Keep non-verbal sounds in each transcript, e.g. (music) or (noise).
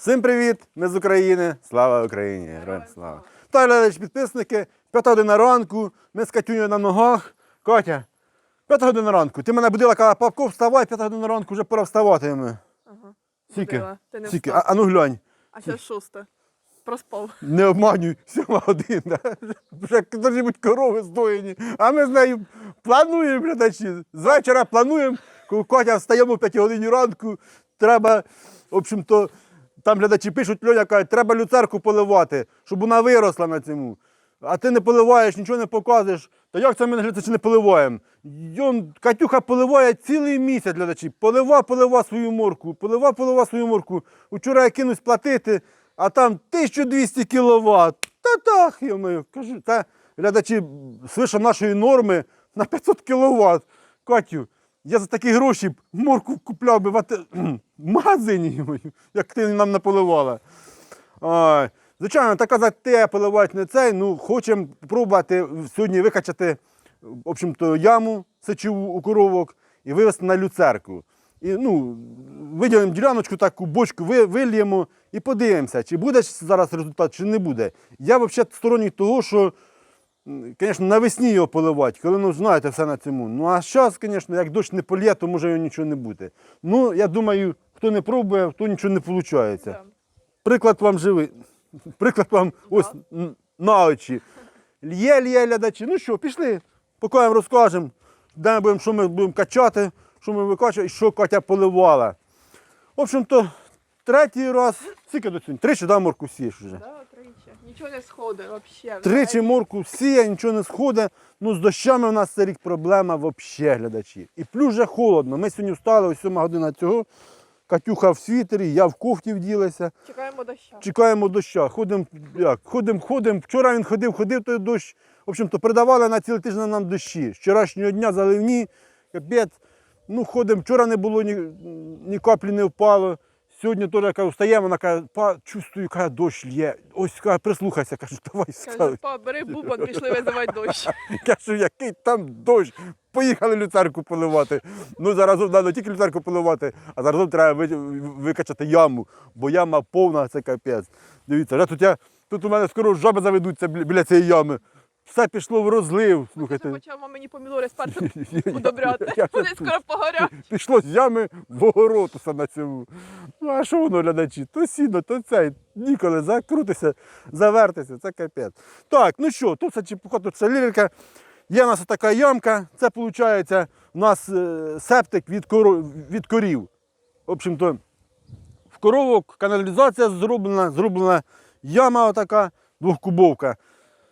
Всім привіт! Ми з України. Слава Україні! Героям слава! Та глядачі підписники, п'ята година ранку, ми з Катюнею на ногах. Катя, п'ята година ранку. Ти мене будила, казала, папко, вставай, п'ята година ранку, вже пора вставати. Ми. Ага. Скільки? Будила. Ти не Скільки? встав. А, а ну глянь, А зараз шосте. Проспав. не обманюй, сьома година. (laughs) Вже бути корови здоєні. А ми з нею плануємо, глядачі. З вечора плануємо, коли Катя встаємо в 5 годині ранку, треба, в общем-то, там глядачі пишуть, Льоня каже, треба люцерку поливати, щоб вона виросла на цьому. А ти не поливаєш, нічого не показуєш. Та як це ми глядачі не поливаємо? Катюха поливає цілий місяць, глядачі. Полива, полива свою морку, полива, полива свою морку. Вчора я кинусь платити, а там 1200 кВт. Та так, я маю, кажу, та глядачі свише нашої норми на 500 кВт. Катю, я за такі гроші б морку купляв би в, в магазині, як ти нам наполивала. Ой, звичайно, така затея поливати не цей. Ну, хочемо спробувати сьогодні викачати в общем-то, яму сечову у коровок і вивезти на люцерку. І, ну, виділимо діляночку, таку бочку ви, вильємо і подивимося, чи буде зараз результат, чи не буде. Я взагалі сторонник того, що, звісно, навесні його поливати, коли ну, знаєте все на цьому. Ну а зараз, звісно, як дощ не полє, то може його нічого не буде. Ну, я думаю, хто не пробує, то нічого не виходить. Приклад вам живий. Приклад вам ось на очі. Лє, лє, глядачі. Ну що, пішли. Поки вам розкажемо, де ми будемо, що ми будемо качати, що ми викачуємо і що Катя поливала. В общем-то, третій раз. Скільки до цього? Тричі, да, морку сієш вже? Нічого не сходить взагалі. Тричі морку сіє, нічого не сходить. Ну, з дощами в нас цей рік проблема взагалі, глядачі. І плюс вже холодно. Ми сьогодні встали, ось 7 година цього. Катюха в світері, я в кофті вділася. Чекаємо доща. Чекаємо доща. Ходимо, як, ходимо, ходимо. Вчора він ходив, ходив той дощ. В общем-то, передавали на цілий тиждень нам дощі. З вчорашнього дня заливні, капець. Ну, ходимо, вчора не було, ні, ні каплі не впало. Сьогодні теж кажу, встаємо, вона каже, па, чувствую, каже, дощ лє. Ось каже, прислухайся, кажу, давай Каже, па, бери бубон, пішли визивати дощ. (laughs) Кажу, який там дощ. Поїхали люцерку поливати. Ну, заразом треба не тільки люцерку поливати, а заразом треба ви- викачати яму, бо яма повна, це капець. Дивіться, вже тут, я, тут у мене скоро жаби заведуться біля цієї ями. Все пішло в розлив. Слухайте. почав мамині помідори спершу (laughs) удобряти. Вони скоро погорять. Пішло з ями в огород усе на цьому. Ну а що воно глядачі? То сіно, то цей. Ніколи закрутися, завертися, це капець. Так, ну що, тут це чепуха, тут це лірика. Є у нас така ямка. Це виходить у нас е, септик від, коро- від корів. В общем-то, в коровок каналізація зроблена, зроблена яма отака, двохкубовка.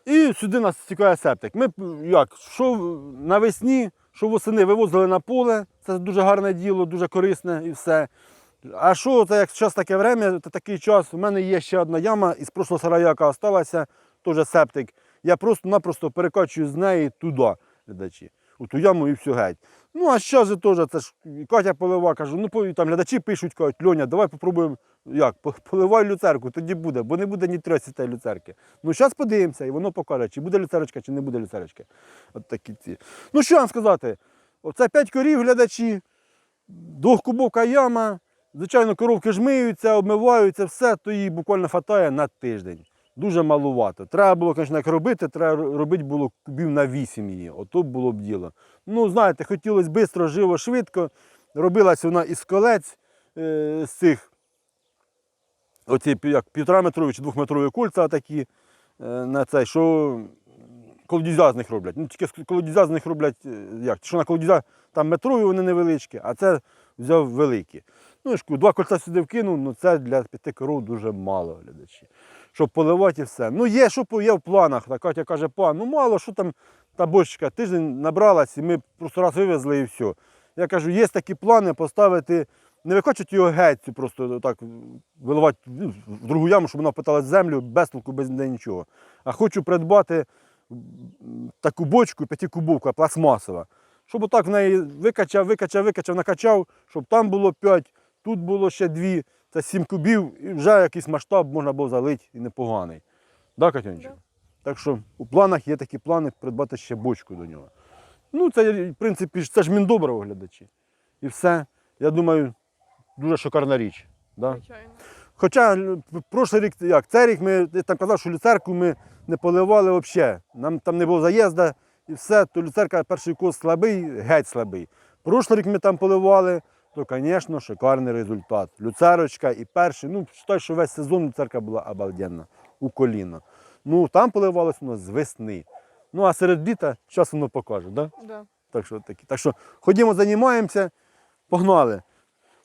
І сюди нас стікає септик. Ми як, що навесні, що восени вивозили на поле, це дуже гарне діло, дуже корисне і все. А що це як зараз таке время, то такий час, у мене є ще одна яма із прошлого сарая, яка залишилася, теж септик. Я просто-напросто перекачую з неї туди, глядачі, у яму і все геть. Ну, а зараз же теж, це ж Катя полива, кажу, ну там глядачі пишуть, кажуть, Льоня, давай попробуємо, як, поливай люцерку, тоді буде, бо не буде ні трьох цієї люцерки. Ну, зараз подивимося, і воно покаже, чи буде люцерочка, чи не буде люцерочки. От такі ці. Ну, що вам сказати? Оце п'ять корів глядачі, двохкубовка яма. Звичайно, коровки ж миються, обмиваються, все, то їй буквально хватає на тиждень. Дуже малувато. Треба було, звісно, як робити, треба робити було кубів на 8 її. Ото було б діло. Ну, знаєте, хотілося швидко, живо, швидко. Робилася вона із колець е, з цих оці як півтораметрові чи двохметрові кольця такі е, на цей, що колодязя з них роблять. Ну, тільки з колодязя з них роблять, е, як, що на колодязя там метрові вони невеличкі, а це взяв великі. Ну, я два кольця сюди вкинув, ну це для п'яти коров дуже мало глядачі. Щоб поливати і все. Ну, є, що є в планах. Та Катя каже, пан, ну мало, що там та бочка, тиждень набралась, і ми просто раз вивезли і все. Я кажу, є такі плани поставити, не викачати його геть, просто так виливати ну, в другу яму, щоб вона впитала землю без толку, без нічого. А хочу придбати таку бочку, п'ятикубовка, пластмасова. Щоб отак в неї викачав, викачав, викачав, накачав, щоб там було 5, тут було ще 2, це 7 кубів, і вже якийсь масштаб можна було залити і непоганий. Да, Катюнчик? Да. Так що у планах є такі плани придбати ще бочку до нього. Ну, це, в принципі, це ж міндобриво глядачі. І все. Я думаю, дуже шикарна річ. Да? Звичайно. Хоча л- прошлий рік, як, цей рік ми я там казав, що люцерку ми не поливали взагалі. Нам там не було заїзду і все, то люцерка перший кос слабий, геть слабий. Прошлий рік ми там поливали, то, звісно, шикарний результат. Люцерочка і перший, ну, считай, що весь сезон люцерка була обалденна, у коліно. Ну, там поливалося воно з весни. Ну, а серед літа, зараз воно покаже, да? Да. Так що, такі. так що ходімо, займаємося, погнали.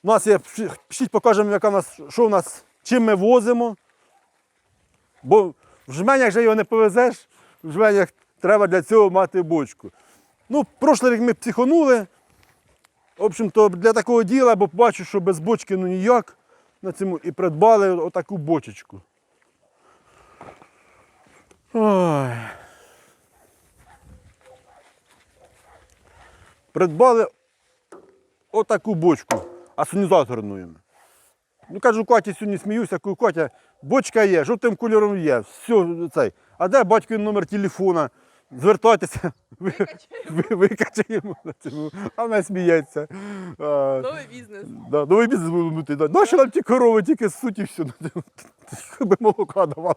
У нас є, пішліть покажемо, яка у нас, що у нас, чим ми возимо. Бо в жменях же його не повезеш, в жменях треба для цього мати бочку. Ну, прошлий рік ми психонули. В общем-то, для такого діла, бо бачу, що без бочки ну ніяк на цьому і придбали отаку бочечку. Ой. Придбали отаку бочку асонізаторною. Ну, кажу, Каті сьогодні сміюся, кажу, Катя, бочка є, жовтим кольором є, все цей. А де батьків номер телефона? Звертайтеся, ви- ви- викачаємо. А вона сміється. Новий бізнес. Да, новий бізнес будемо бути. Да. Наші нам ті корови, тільки ссуть і все. Би молока давали.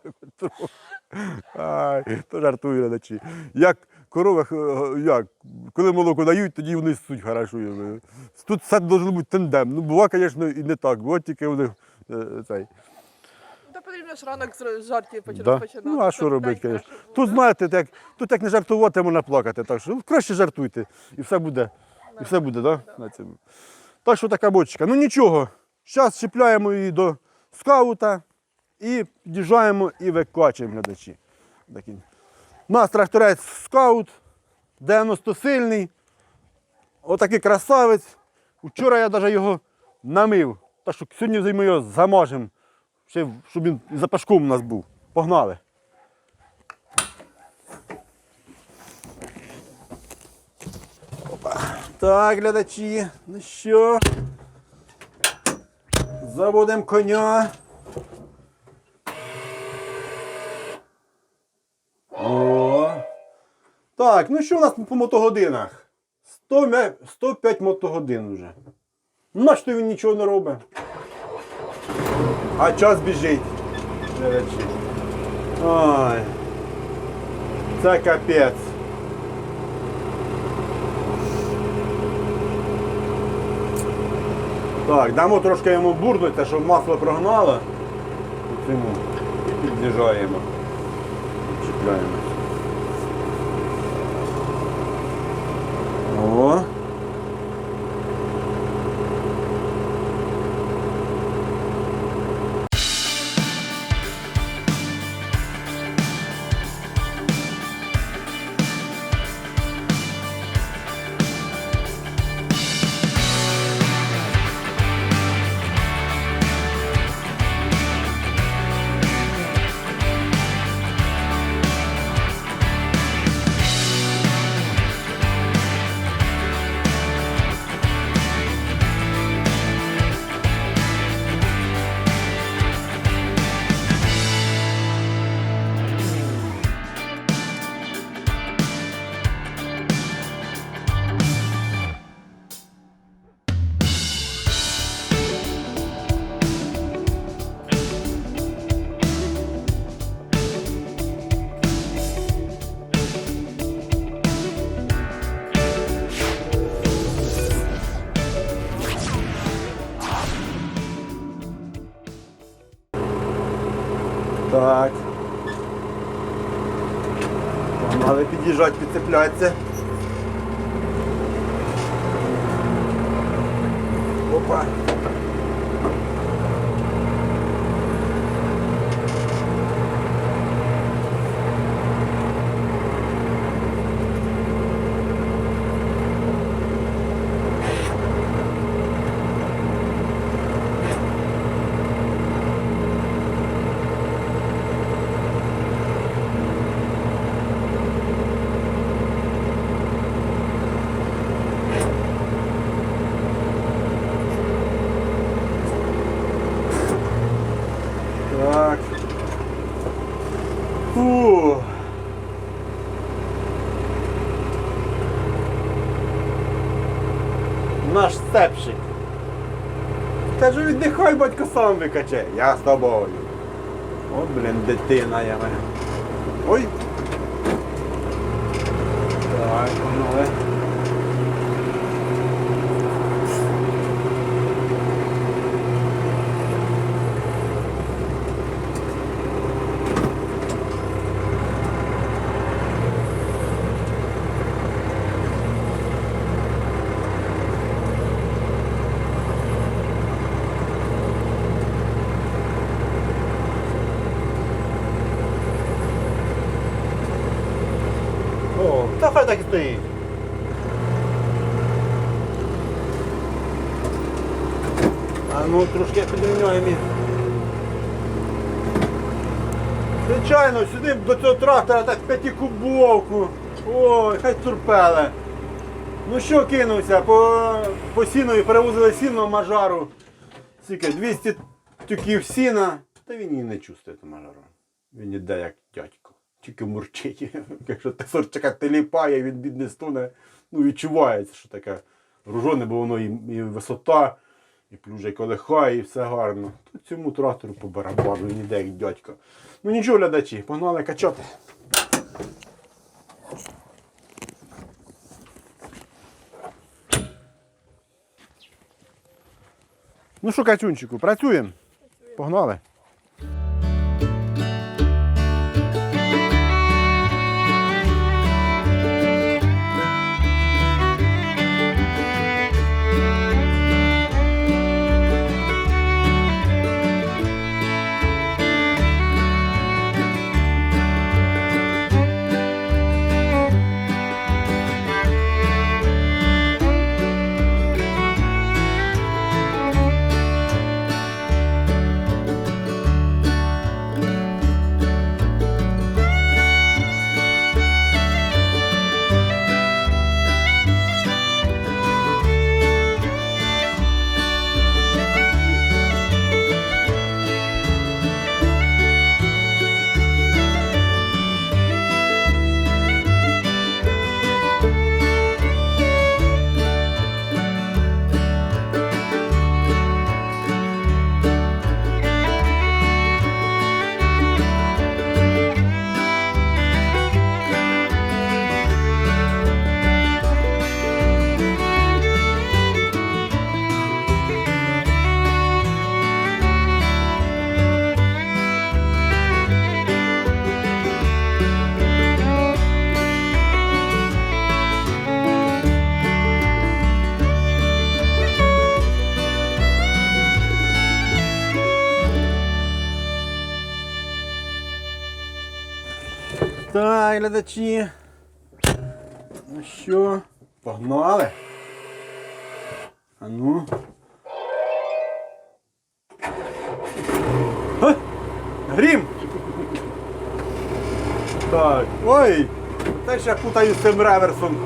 Ай, то жартую глядачі. Як корови, е, як, коли молоко дають, тоді вони ссуть хорошо. е. Тут все має бути тендем. Ну, бува, звісно, і не так. Бува тільки вони е, цей. Потрібно ж ранок з жартів поч- Да? розпочинати. Ну, а що робити, день звісно. Тут, знаєте, так, тут як не жартувати, можна плакати. Так що ну, краще жартуйте. І все буде. І все буде, да? На цьому. Так що така бочка. Ну нічого. Зараз чіпляємо її до скаута і під'їжджаємо і викачуємо глядачі. У нас тракторець скаут, 90 сильний. Отакий красавець. Вчора я навіть його намив. Так що сьогодні ми його замажемо. Ще, щоб він і запашком у нас був. Погнали. Так, глядачі, ну що? Заводимо коня. О. Так, ну що у нас по мотогодинах? 100, 105 мотогодин вже. Ну, наче він нічого не робить. А час біжить. Глядачі. Ой. Це капець. Так, дамо трошки йому бурнути, щоб масло прогнало. Цьому. І під'їжджаємо. Чіпляємо. Підцеплятися. Опа. Так. Фу. Наш степщик. Кажу, віддихай, батько сам викаче. Я з тобою. От, блін, дитина я мене. Ой. Так, погнали. О, та хай так і стоїть. А ну трошки підрівняємо. їх. Звичайно, сюди до цього трактора так п'ятикубовку. Ой, хай турпеле. Ну що кинувся, по, по сінові перевозили сіно мажару. Скільки, 200 тюків сіна. Та він її не чувствує, ту мажару. Він іде як дядько. Тільки мурчить. (laughs) Якщо те сорчака теліпає, він бідне стуне. Ну, відчувається, що таке ружоне, бо воно і, і висота, і плюже колихає, і все гарно. Тут цьому трактору по барабану, ніде іде як дядько. Ну нічого, глядачі, погнали качати. Ну що, Катюнчику, працюємо? Погнали. Так, глядачі. Ну що, погнали? А ну. Грім! Так, ой! Теж я путаю з цим реверсом.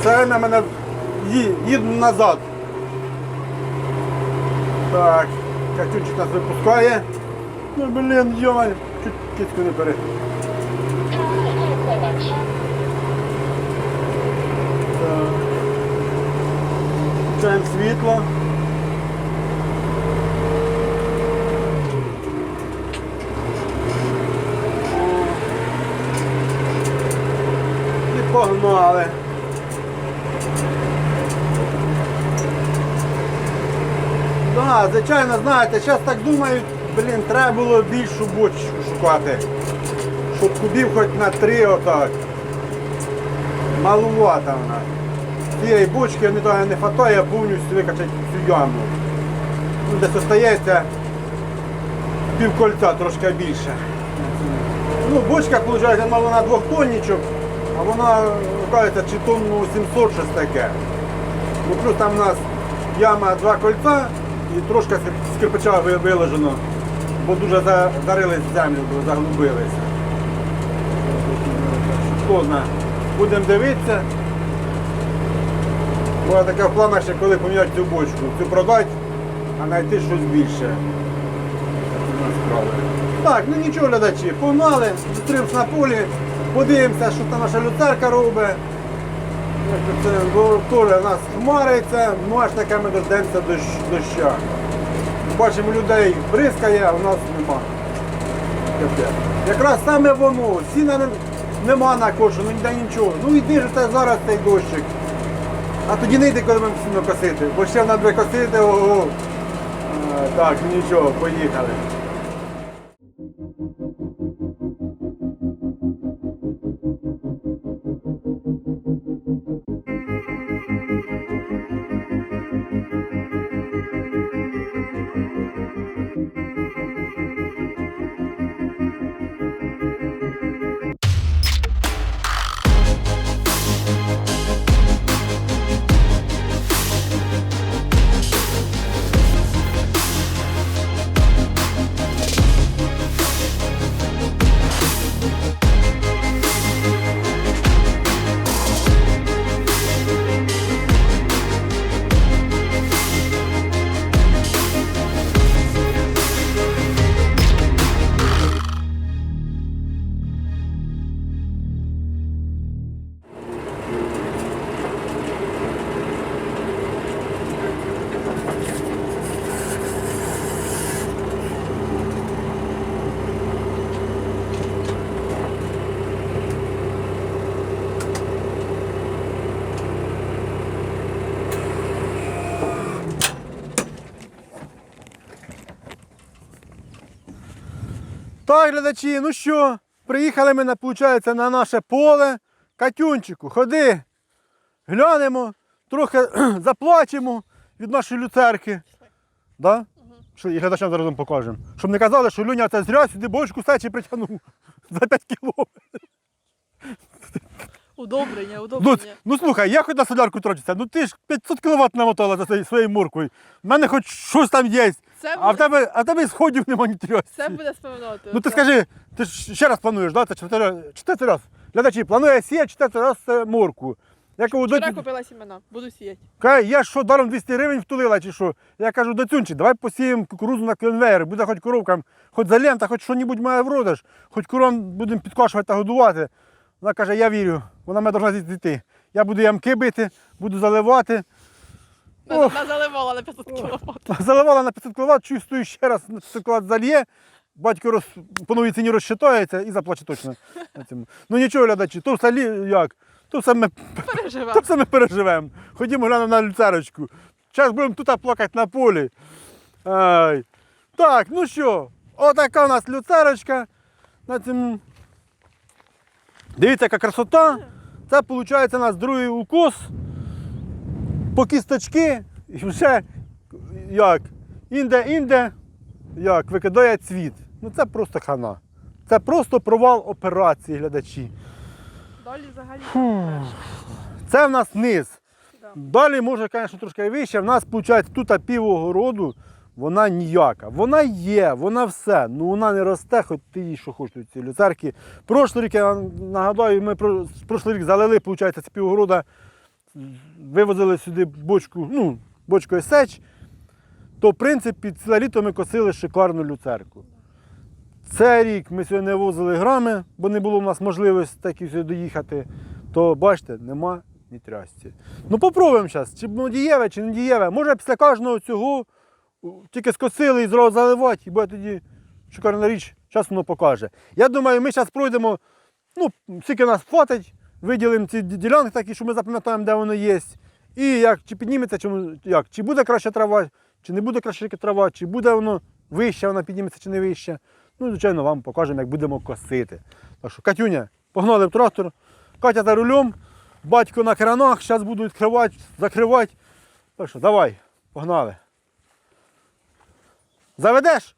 Все время мене їду назад. Так, Катюнчик нас випускає. Ну блін, йомай, чуть кицьку не бери. Включаємо світло. І погнали. Да, звичайно, знаєте, зараз так думають, блін, треба було більшу бочку шукати. Щоб кубів хоч на три отак. Малувата вона. Цієї бочки не того не хватає, повністю викачати цю яму. Ну, десь остається пів кольця трошки більше. Ну, бочка, виходить, вона вона двохтонничок, а вона, кажеться, чи тонну 700 щось таке. Ну, плюс там у нас яма два кольця і трошки з кирпича ви- виложено, бо дуже за- зарились в землю, заглубилися. Хто знає, будемо дивитися. Бо таке в планах ще коли поміняти цю бочку. Цю продати, а знайти щось більше. Так ну нічого, глядачі, погнали, зустрівся на полі, подивимося, що там наша люцерка робить. Це теж нас хмариться, ну таке ми дождемося дощ, доща. Бачимо, людей бризкає, а у нас нема. Якраз саме воно, сіна нема на кошу, ну ніде нічого. Ну йди ж та зараз цей дощик. А тоді не йди, коли ми сіно косити, бо ще треба косити, ого. Так, нічого, поїхали. Так, глядачі, ну що, приїхали ми, на- виходить, на наше поле. Катюнчику, ходи, глянемо, трохи (clears throat) заплачемо від нашої люцерки. Да? Що, і глядачам зараз вам покажемо. Щоб не казали, що Люня це зря сюди бочку сечі притягнув (laughs) за 5 кілометрів. Удобрення, Ну, удобрення. ну слухай, я хоч на солярку трачуся, ну ти ж 500 кВт намотала за своєю- своєю муркою. У мене хоч щось там є. Це А в буде, тебе, а в тебе і сходів нема ні трьох. це буде споминати. Ну ти скажи, ти ж ще раз плануєш, да? Це четвертий, четвертий раз. Глядачі, планує сіяти четвертий раз е, морку. Я кажу, Вчора доцю, купила сімена, буду сіяти. каже, я що, даром 200 гривень втулила чи що? Я кажу, доцюнчі, давай посіємо кукурузу на конвейер, буде хоч коровкам, хоч за лента, хоч що-небудь має вродиш, хоч кором будемо підкошувати та годувати. Вона каже, я вірю, вона мене повинна зійти. Я буду ямки бити, буду заливати. Вона заливала на 500 кіловат. (laughs) Заливала на 500 кВт, чувствую ще раз на 500 кВт зальє. Батько роз, по новій ціні розчитається і заплаче точно. на цьому. Ну нічого, глядачі, то все лі- як? То все ми, то все ми переживемо. Ходімо глянемо на люцерочку. Зараз будемо тут плакати на полі. Ай. Так, ну що, отака у нас люцерочка. На цьому. Дивіться, яка красота. Це виходить у нас другий укос по кісточки і вже як інде-інде, як викидає цвіт. Ну це просто хана. Це просто провал операції, глядачі. Далі взагалі. Це в нас низ. Да. Далі може, звісно, трошки вище. В нас виходить тут пів огороду, вона ніяка. Вона є, вона все. Ну вона не росте, хоч ти їй що хочеш ці люцерки. Прошлий рік, я нагадаю, ми про- прошлий рік залили, виходить, це півгорода, вивозили сюди бочку, ну, бочкою сеч. То, в принципі, ціле літо ми косили шикарну люцерку. Цей рік ми сьогодні не возили грами, бо не було в нас можливості такі сюди доїхати. То бачите, нема ні трясці. Ну попробуємо зараз, чи воно дієве, чи не дієве. Може після кожного цього тільки скосили і зразу заливати, і буде тоді шикарна річ, час воно покаже. Я думаю, ми зараз пройдемо, ну, скільки нас хватить, виділимо ці ділянки такі, що ми запам'ятаємо, де воно є. І як чи підніметься, чи, як, чи буде краща трава, чи не буде краща трава, чи буде воно вище, вона підніметься, чи не вище. Ну, звичайно, вам покажемо, як будемо косити. Так що, Катюня, погнали в трактор. Катя за рулем, батько на кранах, зараз буду відкривати, закривати. Так що, давай, погнали. Заведеш?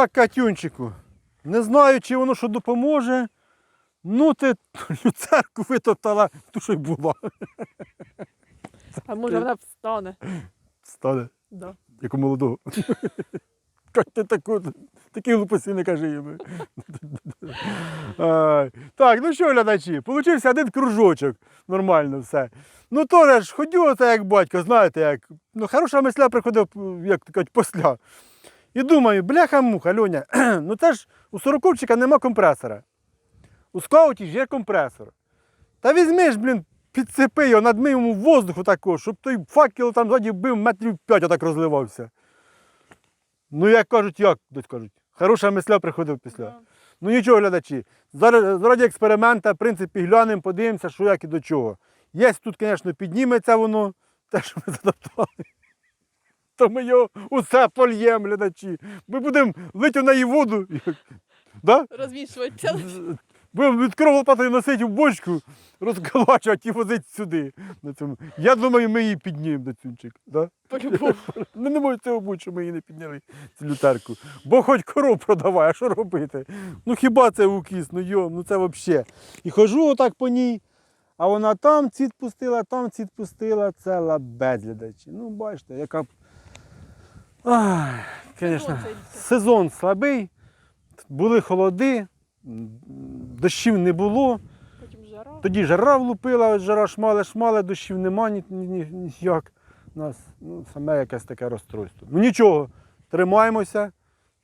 Так, Катюнчику, не знаю, чи воно що допоможе. Ну, ти (laughs) люцерку витоптала, ту, що й була. (laughs) А може вона встане. Стане, Да. як у молодого. (laughs) Кать, ти таку, такі глупості не кажи йому. Так, ну що, глядачі, получився один кружочок. Нормально все. Ну теж ж ходю, оце як батько, знаєте, як. Ну, хороша мисля приходив, як кажуть, після. І думаю, бляха-муха, Льоня, (clears throat) ну це ж у сороковчика нема компресора. У скауті ж є компресор. Та візьми ж, блін, підсипи його, надми йому воздуху такого, щоб той факел там ззаді бив метрів п'ять отак розливався. Ну, як кажуть, як десь кажуть. Хороша мисля приходив після. Да. Ну нічого, глядачі. Зараз заради експеримента, в принципі, глянемо, подивимося, що як і до чого. Є тут, звісно, підніметься воно, (laughs) те, що ми задоптали. То ми його усе польємо, глядачі. Ми будемо лити в неї воду. (laughs) Да? Розвішується. Будемо відкрив лопатою носити в бочку, розколачувати і возити сюди. На цьому. Я думаю, ми її піднімемо до цюнчик. Да? По-любому. Ну (laughs) не може цього бути, що ми її не підняли, цю лютерку. Бо хоч коров продавай, а що робити? Ну хіба це укіс, ну йо, ну це взагалі. І хожу отак по ній, а вона там цвіт пустила, там цвіт пустила, це лабець. Ну бачите, яка. Звісно, сезон слабий, були холоди, дощів не було. Тоді жара влупила, от жара шмале, шмале, дощів нема ні, ні, ні, ніяк. У нас ну, саме якесь таке розстройство. Ну нічого, тримаємося.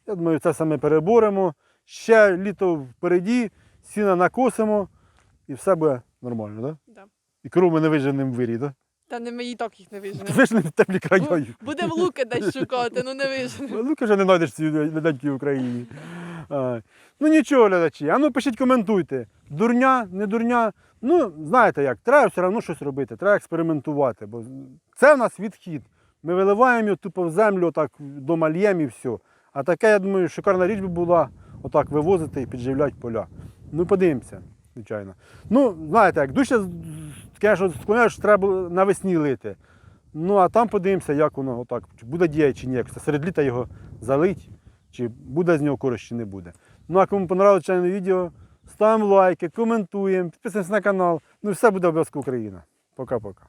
Я думаю, це саме переборемо. Ще літо впереді, сіна накосимо і все буде нормально, так? Да? Да. І коров ми не виженемо в вирі, так? Та не ми і так їх не виженемо. Виженемо в теплі края. Бу- Будемо луки десь шукати, ну не виженемо. Ну, вже не знайдеш ці леденькі в Україні. А, ну нічого, глядачі, а ну пишіть, коментуйте. Дурня, не дурня. Ну, знаєте як, треба все одно щось робити, треба експериментувати. Бо це в нас відхід. Ми виливаємо його тупо в землю, отак дома л'ємо і все. А таке, я думаю, шикарна річ би була отак вивозити і підживляти поля. Ну, подивимося, звичайно. Ну, знаєте, як дужче, що склоняю, що треба навесні лити. Ну, а там подивимося, як воно отак, чи буде діяти чи ні. Серед літа його залить, чи буде з нього користь, чи не буде. Ну, а кому понравилось чайне відео, ставимо лайки, коментуємо, підписуємося на канал. Ну, все буде обов'язково Україна. Пока-пока.